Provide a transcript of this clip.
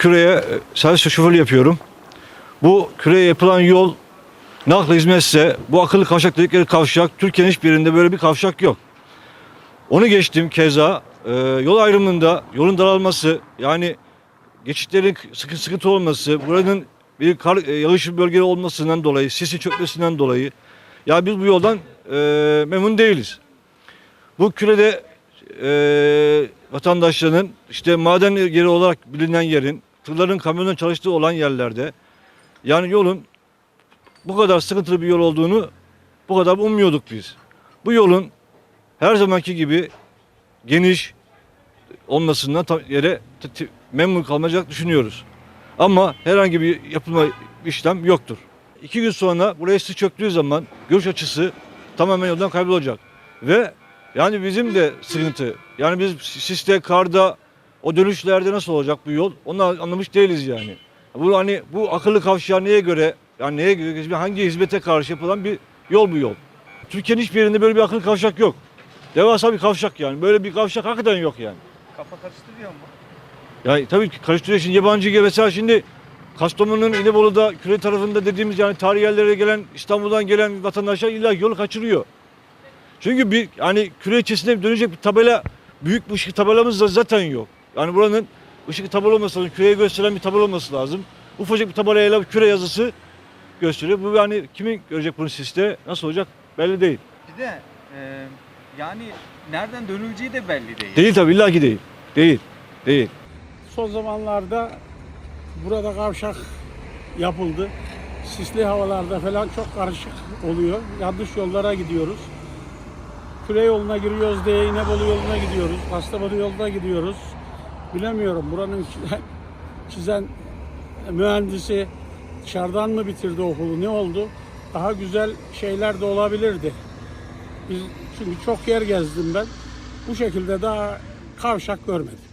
küreye e, servis şoförlüğü yapıyorum. Bu küreye yapılan yol nakli hizmetse bu akıllı kavşak dedikleri kavşak Türkiye'nin hiçbir yerinde böyle bir kavşak yok. Onu geçtim keza e, yol ayrımında yolun daralması yani geçitlerin sıkı sıkıntı olması buranın bir kar e, yağışlı bölge olmasından dolayı sisin çökmesinden dolayı ya biz bu yoldan e, memnun değiliz. Bu kürede e, vatandaşlarının işte maden yeri olarak bilinen yerin tırların kamyonların çalıştığı olan yerlerde yani yolun bu kadar sıkıntılı bir yol olduğunu bu kadar ummuyorduk biz. Bu yolun her zamanki gibi geniş olmasından yere memnun kalmayacak düşünüyoruz. Ama herhangi bir yapılma işlem yoktur. İki gün sonra buraya sis çöktüğü zaman görüş açısı tamamen yoldan kaybolacak. Ve yani bizim de sıkıntı. Yani biz siste, karda, o dönüşlerde nasıl olacak bu yol? Onu anlamış değiliz yani. Bu hani bu akıllı kavşağı neye göre, yani neye göre, hangi hizmete karşı yapılan bir yol bu yol. Türkiye'nin hiçbir yerinde böyle bir akıllı kavşak yok. Devasa bir kavşak yani. Böyle bir kavşak hakikaten yok yani. Kafa karıştırıyor mu? Yani tabii ki karıştırıyor şimdi yabancı gibi mesela şimdi Kastamonu'nun İnebolu'da küre tarafında dediğimiz yani tarihi yerlere gelen İstanbul'dan gelen vatandaşlar illa yolu kaçırıyor. Çünkü bir hani küre ilçesine dönecek bir tabela büyük bir ışık tabelamız da zaten yok. Yani buranın ışık tabela olması lazım. Küreye gösteren bir tabela olması lazım. Ufacık bir tabelayla bir küre yazısı gösteriyor. Bu yani kimin görecek bunu siste nasıl olacak belli değil. Bir de e, yani nereden dönüleceği de belli değil. Değil tabii illa ki değil. Değil. Değil. Son zamanlarda burada kavşak yapıldı. Sisli havalarda falan çok karışık oluyor. Yanlış yollara gidiyoruz. Küre yoluna giriyoruz diye İnebolu yoluna gidiyoruz. Kastamonu yoluna gidiyoruz. Bilemiyorum buranın çizen, mühendisi dışarıdan mı bitirdi okulu ne oldu? Daha güzel şeyler de olabilirdi. Biz çünkü çok yer gezdim ben. Bu şekilde daha kavşak görmedim.